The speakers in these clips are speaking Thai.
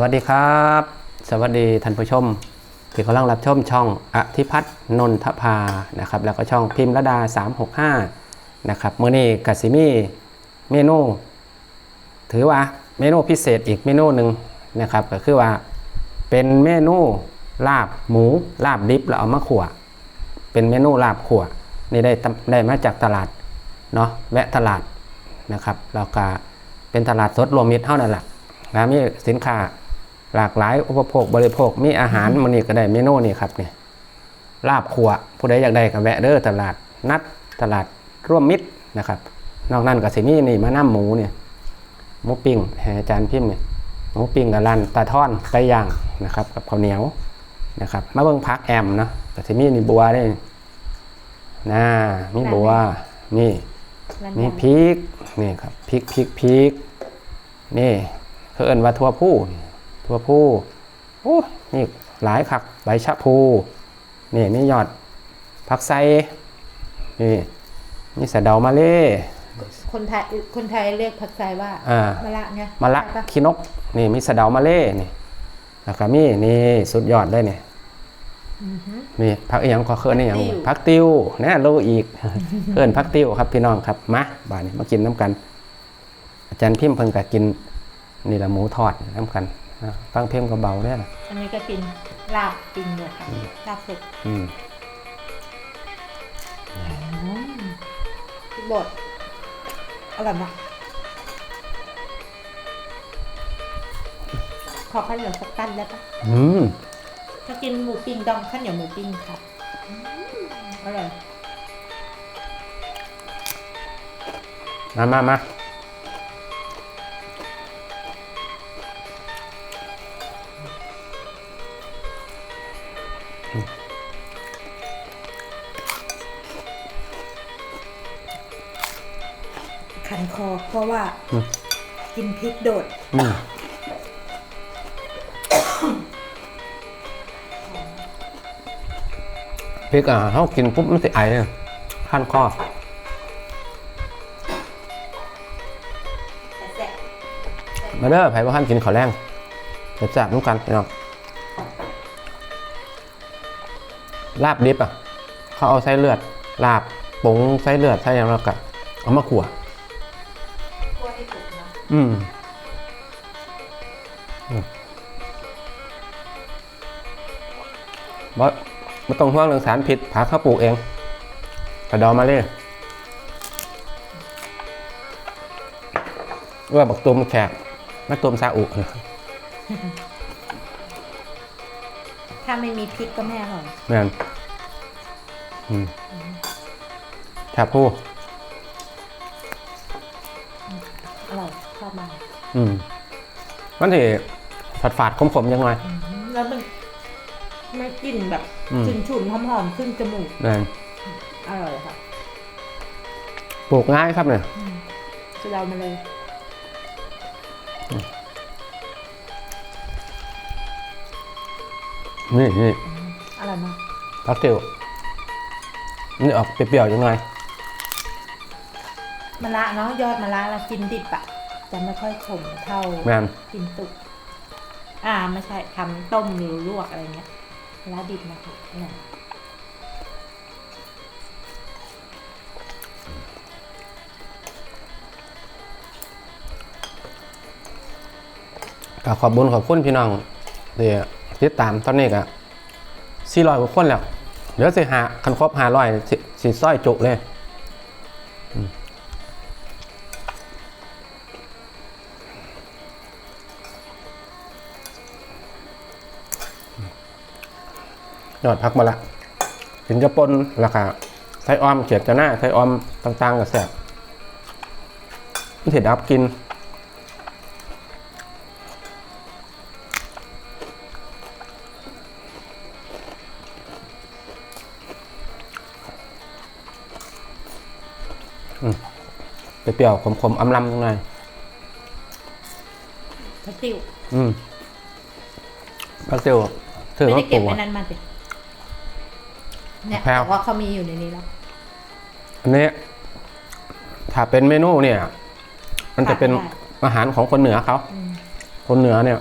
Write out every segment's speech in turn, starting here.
วัสดีครับ สวัสดีท่านผู้ชม ที่กำลังรับชมช่องอธิพัฒน์นนทภานะครับแล้วก็ช่องพิมพ์ระดา 365นะครับเมื่อนี้กัสิมีเมนู ถือว่าเมนูพิเศษอีกเมนูหนึ่งนะครับก็คือว่าเป็นเมนูลาบหมูลาบดิบแล้วเอามาขั่วเป็นเมนูลาบขั่วนี่ได้ได้มาจากตลาดเนาะแวะตลาดนะครับแล้วก็เป็นตลาดสดรวมมิตรเท่านั้นแหละแล้วมีสินค้า หลากหลายอุปโภคบริโภค มีอาหารมันนี่ก็ได้เมนูนี่ครับนี่ลาบขั่วผู้ใดอยากได้ก็แวะเด้อตลาดนัดตลาดร่วมมิตรนะครับ นอกนั้นก็สิมีนี่มาน้ำหมูเนี่ยหมูปิ้งให้อาจารย์พิมพ์เนี่ยหมูปิ้งกับรันปลาท่อนไก่ย่างนะครับกับข้าวเหนียวนะครับมาเบิ่งพักแอมเนาะก็สิมีนี่บัวได้น่ามีบัวนี่มันมียังพริกนี่ครับพริกพริกพริกนี่เขาเอิ้นว่าทั่วผู้ นี่ทั่วผู้โอ้นี่หลายคักใบชะพูนี่มียอดผักไซนี่นี่สะเดามาเล่คนไทยคนไทยเรียกผักไซว่าอ่ามะละไงมะละใช่ปขี้นกนี่มีสะเดามาเล่นี่แล้วก็มีนี่สุดยอดเลยนี่อือหือนี่พักอีหยังก็เคลื่อนนี่ยังติ้วพักติ้วแน่รู้อีกเคลื่อนพักติ้วครับพี่น้องครับมาบ่ายนี้มากินน้ำกัน อาจารย์พิมพ์เพิ่งก็กินนี่ละหมูทอดน้ำกันอ่า ฟังเพลงก็เบาได้ละอันนี้ก็กินลาบปิ้งเลยค่ะลาบสดอืมบดอร่อยมากขอข้าวเหนียวสักตั้นได้ปะอืมถ้ากินหมูปิ้งดองข้าวเหนียวหมูปิ้งค่ะอืมอร่อยมามามา ขันคอเพราะว่ากินพริกโดด อืมพริกอะเขากินปุ๊บมันสิไอเลยขั้นคอมาเด้อไผ่ว่าขั้นกินข้าวแรงเดี๋ยวจับน้ำกันพี่น้อง ลาบดิบอะเขาเอาไส้เลือด ลาบปรุงไส้เลือดไส้หยังแล้วก็เอามาขั่วคั่วให้สุกนะอืมอืมบ่ไม่ต้องห่วงเรื่องสารพิษผักเขาปลูกเองกระดอมาเลยว่าบักตุมแขกมาตุมซาอุ ถ้าไม่มีพริกก็ไม่อร่อยแม่นอืมแทบผู้อร่อยชอบมากอืมมันที่ฝาดฝาดๆขมๆยังไงแล้วมันไม่กลิ่นแบบอืมฉุนๆหอมๆขึ้นจมูกแม่นอร่อยค่ะปลูกง่ายครับเนี่ยจะเรามาเลย นี่นี่อร่อยมากพักติวนี่ออกเปรี้ยวๆยังไงมะระเนาะยอดมะระเรากินดิบอะจะไม่ค่อยขมเท่าแม่นกินตุก อ่าไม่ใช่ทำต้มหรือลวกอะไรเงี้ยมะระดิบนะคะอร่อยก็ขอบบุญขอบคุณพี่น้องที่ ติดตามตอนนี้ก็สี่ร้อยกว่าคนแล้วเดี๋ยวสิหาคันครบหาร้อยสิซ้อยจุเลยยอดพักมาละกินกระปนราคาไส้ออมเขียดจะหน้าไส้ออมต่างๆกับแซ่บมันเห็ดอับกิน เปรี้ยวๆขมๆอำลำตรงไหนอยพักติวอืมพักเตียวถือไม่ว่าได้เก็ปูบไว้อะ นั้นมาสิเนี่ยแพรว บอกว่าเขามีอยู่ในนี้แล้ว อันนี้ถ้าเป็นเมนูเนี่ย มันจะเป็นขาดไม่ได้อาหารของคนเหนือเขาอืมคนเหนือเนี่ย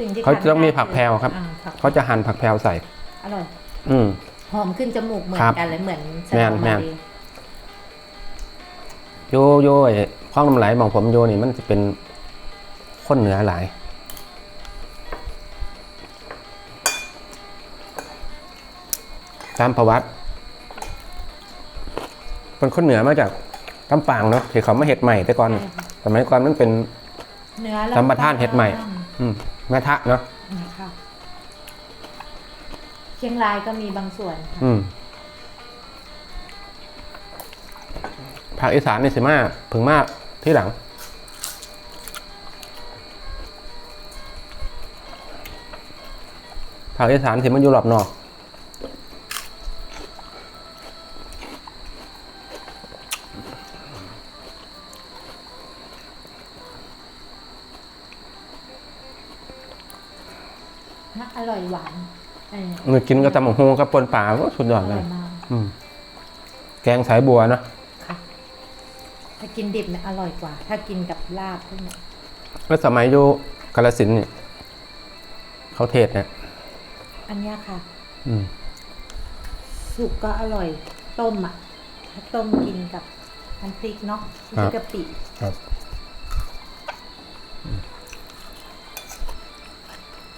สิ่งที่เขาจะต้องมีขาดไได้ผักแพรวครับ อ่าผักเขาจะหั่นผักแพรวใส่ อร่อย อืม หอมขึ้นจมูกเหมือนครับกันเลยเหมือนสแม่นตรอแม่เบอนรี่ โยโย่ไอ้ข้องน้ำไหลของผมโยนี่มันจะเป็นคนเหนือหลายตามประวัติเป็นคนเหนือมาจากลำปางเนาะที่เขามาเห็ดใหม่แต่ก่อนใช่ค่ะสมัยก่อนมันเป็นเนื้อแล้วสัมปทานเห็ดใหม่ อืมแม่ทะเนาะอืมค่ะเชียงรายก็มีบางส่วนค่ะอืม คอีสานนี่สิมาผึงมากที่หลัง ภาคอีสานสิมันอยู่รอบนอกนะอร่อยหวานเออเมื่อกินก็ตำบักฮงกับปนป่าก็สุดยออดเลร่อยยมาก อืมแกงสายบัวเนอะค่ะ ถ้ากินดิบเนี่ยอร่อยกว่า ถ้ากินกับลาบพวกเนี้ยแล้วสมัยอยู่กาลสินธุ์เนี่ยเขาเทศเนี่ยอันเนี้ยค่ะ อืม สุกก็อร่อยต้มอะถ้าต้มกินกับน้ำพริกเนาะน้ำพริกกะปิครับ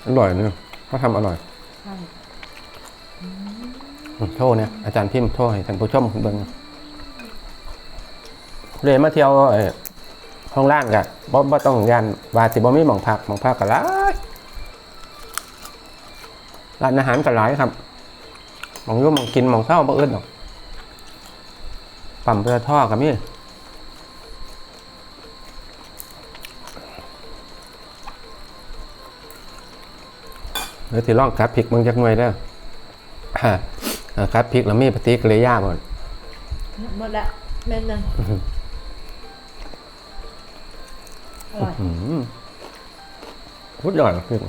อร่อยเนี่ยเขาทำอร่อยใช่อืมโทษเนี่ยอาจารย์พิมพ์โทษให้ท่านผู้ชมเบิ่ง เลยมาเที่ยวห้องร้านกะบ่บ่ต้องยานว่าสิบ่มีหม่องพักหม่องพักก็หลายร้านอาหารก็หลายครับหม่องอยู่หม่องกินหม่องเศร้าบ่อื่นดอกปั๊มเรือท่อก็มีเดี๋ยวสิลองกัดพริกเบิ่งจักหน่วยเด้ออ่าเอ่อกัดพริกแล้วมีปฏิกิริยาบ่หมดละเม็ดหนึง อร่อยอืมพุดยอดพริก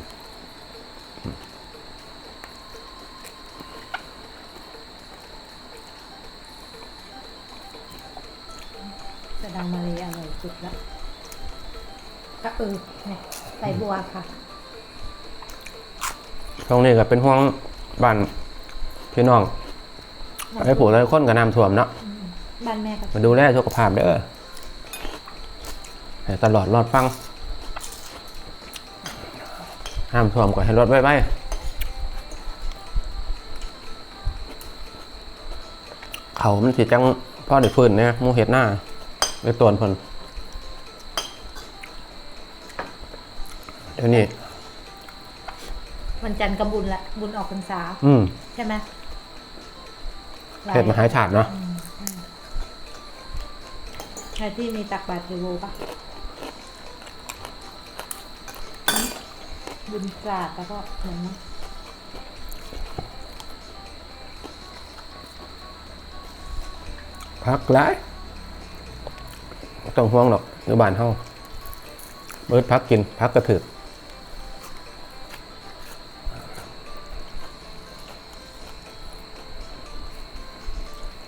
กระดังมาเลยอร่อยสุดละก็เออเนี่ยใส่บัวค่ะ ตรงนี้ก็เป็นห่วงบ้านพี่น้องไอ้ผู้หลายคนก็น้ำท่วมเนาะบ้านแม่ก็มาดูแลสุขภาพเด้อ ให้ตลอดรอดฟัง ห้ามท่วมก็ให้รถไว้ไว้เขามันสิจังพ่อได้ฟื้นเนี่ยหมูเห็ดหน้าไปตวนเพิ่นเดี๋ยวนี้วันจันทร์กับบุญละบุญออกพรรษา อืมใช่ไหมเห็ดมหาชาติเนาะใช่ที่มีตักบาตรเทโวปะ บุญศาสตร์แล้วก็เหมือนนะพักหลายบ่ต้องห่วงหรอกอยู่บ้านเฮาเบิดพักกินพักกระถือ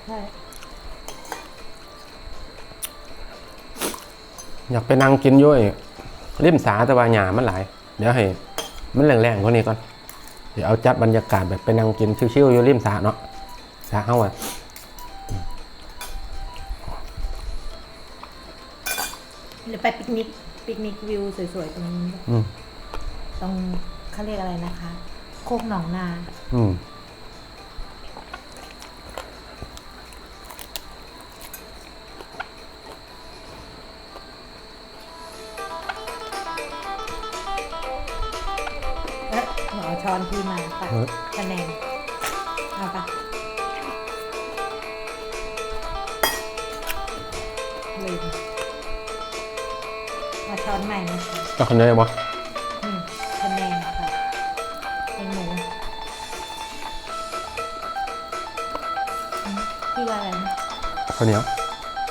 ใช่อยากไปนั่งกินอย้วยริมสาแต่ว่าหยามันหลาย เดี๋ยวให้ มันแรงๆกว่านี้ก่อน เดี๋ยวเอาจัดบรรยากาศแบบไปนั่งกินชิวๆอยู่ริมสาเนาะสาเฮาอะหรือไปปิกนิกปิกนิกวิวสวยๆตรงนี้อืม ตรงเขาเรียกอะไรนะคะ โคกหนองนา อืม เอาช้อนพี่มาปะเออคะแนนเอาปะลืมเอาช้อนใหม่นะคะก็คนเดียวบ่อืมคะแนนค่ะเป็นหมูอืมพี่ว่าอะไรนะคนเดียว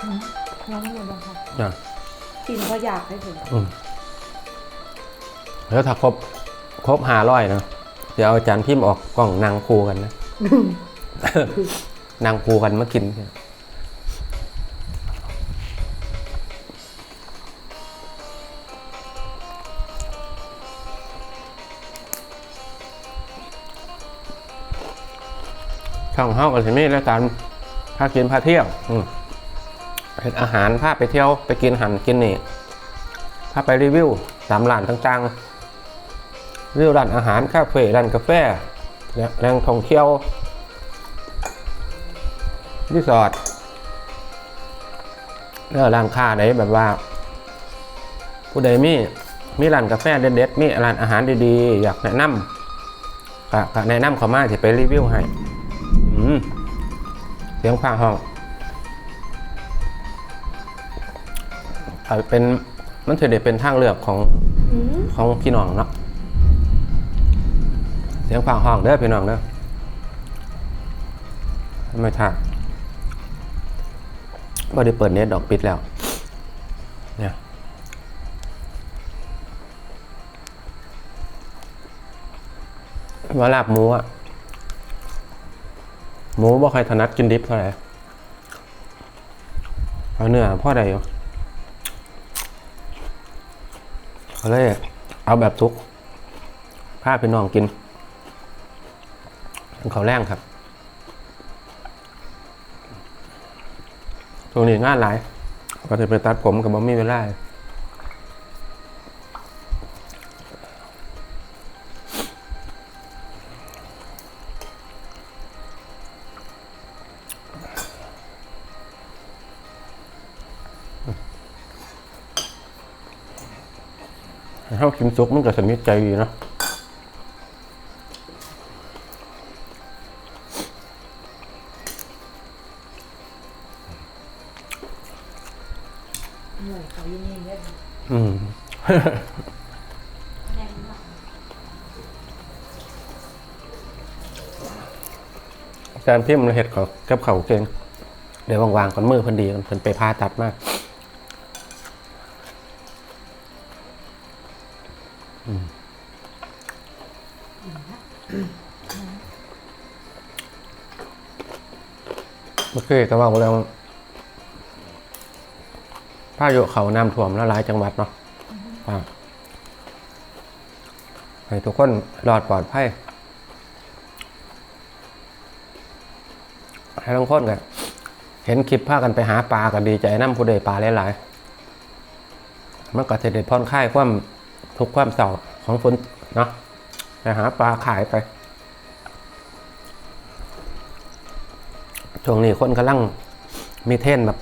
อืมน้องหมดแล้วค่ะอะกินก็อยากให้ถึงอืมแล้วถ้าครบ ครบห้าร้อยนะเดี๋ยวเอาจานพิมพ์ออกกล่องนางคูกันนะ นางคูกันมากินช่องเฮ้ากันสิมีแล้วกันพากินพาเที่ยวอืมเห็นอาหารพาไปเที่ยวไปกินอาหันกินนี่พาไปรีวิวตามร้านต่างๆ รีวิวร้านอาหารคาเฟ่ร้านกาแฟและแหล่งท่องเที่ยวรีสอร์ทแล้วร้านค้าไหนแบบว่า ผู้ใดมีมีร้านกาแฟเด็ดๆมีร้านอาหารดีๆ อยากแนะนำก็ก็แนะนำเขามาจะไปรีวิวให้อืมเสียงฟ้าห้องอาจเป็นมันถือได้เป็นทางเลือกของอืมของพี่น้องเนาะเสียงฟ้าห้องเด้อพี่น้องเด้อไม่ท่าบ่ได้เปิดเน็ตดอกปิดแล้ว เนี่ยว่าลาบหมูอะหมูบ่ใครถนัดกินดิบเท่าไหร่เอาเนื้อพ่อใดอยู่เขาเลยเอาแบบทุกผ้าพี่น้องกิน เขาแรงครับตรงนี้งานหลายก็จะไปตัดผมกับบ่มีเวลาถ้ากินซุปมันก็สมิทใจดีเนาะ เหนื่อยเขายิ่งยิ่งได้อืมแน่นมากอาจารย์พิมพ์เห็ดเขากับเขาวเก่งเดี๋ยววางๆก่อนมือเพันดีกันเพิ่นไปพาตัดมากอืมเมื่อกี้ก็ว่าแล้ว พายุเขาน้ำท่วมแล้วหลายจังหวัดเนาะให้ทุกคนรอดปลอดภัยให้ทุกคนกันเห็นคลิปพากันไปหาปลากันดีใจน้ำผู้ใดปลาหลายๆมันก็จะได้ผ่อนคลายความทุกความเศร้าของคนเนาะไปหาปลาขายไปช่วงนี้คนกำลังมีเทรนแบบ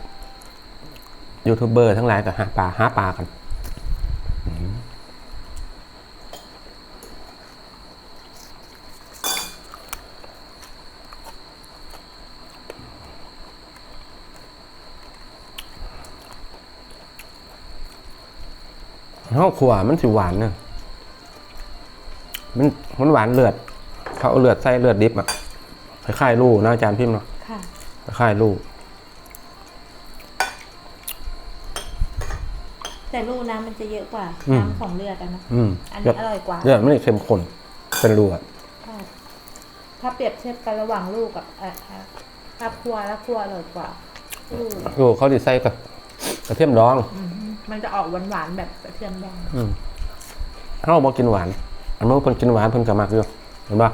ยูทูบเบอร์ทั้งหลายก็หาปลาหาปลากันข้าวขัวมันสิหวานเนอะมันมันหวานเลือด เขาเอาเลือดใส่เลือดดิบอะคล้ายๆลูกนะอาจารย์พิมพ์เนาะค่ะคล้ายๆลูก แต่ลูกน้ำมันจะเยอะกว่าอืม น้ำของเลือดอะเนาะอืมอันเลืนี้อดอร่อยกว่า เลือดไม่ได้เข้มข้นเป็นลูกอะใช่ถ้าเปรียบเทียบกันระหว่างลูกกับเอ่อเอ่อถ้าครัวแล้วครัวอร่อยกว่าลูกลูกเขาดิใส่กับกระเทียมดอง อืมมันจะออกหวานๆแบบกระเทียมดองอืมเขาบอกกินหวาน อันนู้นคนกินหวานเพิ่นก็มักอยู่เห็นปะ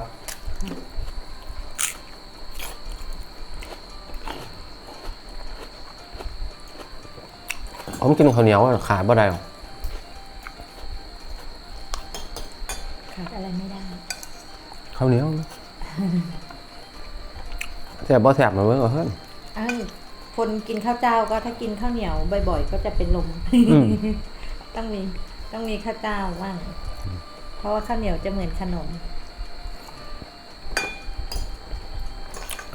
ผมกินข้าวเหนียวอะขาดบ่ได้หรอกขาดอะไรไม่ได้ข้าวเหนียวนะแสบบ่แสบมาเว้ยเอาเฮ้ยเอ้ยคนกินข้าวเจ้าก็ถ้ากินข้าวเหนียวบ่อยๆก็จะเป็นลม อืมต้องมีต้องมีข้าวเจ้าบ้างเพราะว่าข้าวเหนียวจะเหมือนขนม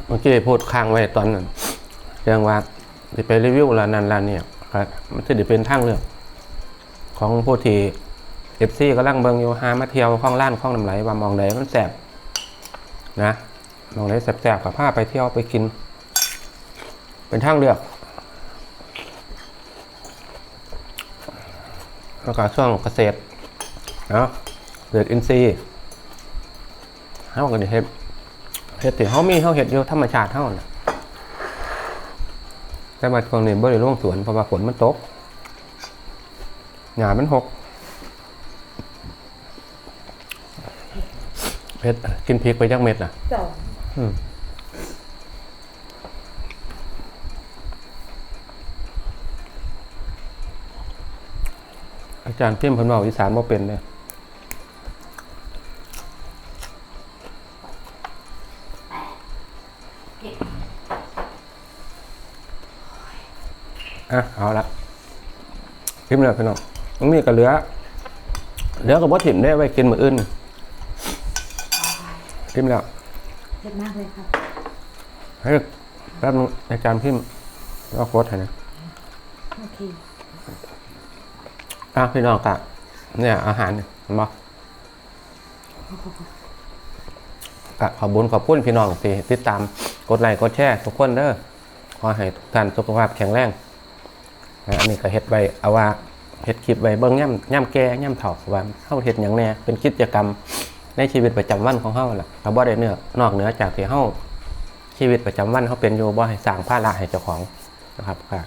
เมื่อกี้พูดค้างไว้ตอนนั้นเรื่องว่าที่ไปรีวิวร้านนั้นร้านเนี่ย ก็มันจะเป็นทางเลือกของผู้ที่เอฟซีก็ล่างเบิงโยฮามาเที่ยวข้องล้านข้องน้ำไหลว่ามองไหนมันแสบนะมองไหนแสบๆกับผ้าไปเที่ยวไปกิน เป็นทางเลือกแล้วก็ช่วงเกษตรเนาะเกษตรอินทรีย์เขาก็เห็ดเห็ดที่เขามีเขาเห็ดอยู่ธรรมชาติเท่านะ แต่มาช่วงนี้บ่ได้ลงสวนเพราะว่าฝนมันตกหญ้ามันหกเผ็ดกินพริกไปจักเม็ดน่ะสองอืมอาจารย์พิมพ์เพิ่นเว้าอีสานบ่เป็นเลย อะเอาละพิมพ์เลยพี่น้องตรงนี้ก็เหลือเหลือกับบ่ถิ่มได้ไว้กินมื้ออื่นพิมพ์แล้วเผ็ดมากเลยครับเฮ้ยแป๊บนึงอาจารย์พิมพ์เอาโค้ดให้นะโอเคอะพี่น้องกะเนี่ยอาหารเนี่ยเห็นบ่กะขอบคุญขอบคุณพี่น้องที่ติดตามกดไลค์กดแชร์ทุกคนเด้อขอให้ทุกท่านสุขภาพแข็งแรง อันนี้ก็เฮ็ดไว้เอาว่าเฮ็ดคลิปไว้เบิ่งย่ำย่ำแก่ย่ำเฒ่าว่าเฮาเฮ็ดหยังแน่เป็นกิจกรรมในชีวิตประจำวันของเฮาล่ะก็บ่ได้เนื้อนอกเหนือจากที่เฮาชีวิตประจำวันเฮาเป็นอยู่บ่ให้สร้างภาระให้เจ้าของนะครับก็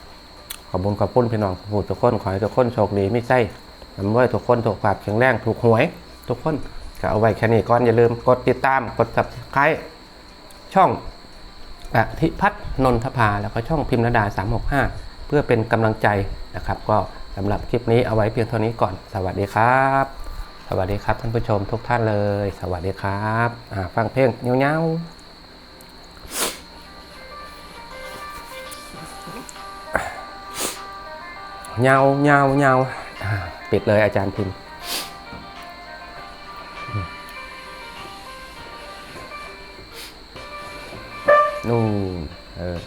ขอบคุณขอบคุณพี่น้องผู้ทุกคนขอให้ทุกคนโชคดีไม่ใช่ทำไว้ทุกคนถูกภาพแข็งแรงถูกหวย ทุกคนก็เอาไว้แค่นี้ก่อนอย่าลืมกดติดตามกด subscribe ช่องอธิพัฒน์นนทภาแล้วก็ช่องพิมพ์ระดา365 พื่อเป็นกำลังใจนะครับ ก็สำหรับคลิปนี้เอาไว้เพียงเท่านี้ก่อน สวัสดีครับ สวัสดีครับท่านผู้ชมทุกท่านเลย สวัสดีครับฟังเพลงเงาๆเงาเงาเงาอ่าปิดเลยอาจารย์พิมพ์นู่นเออ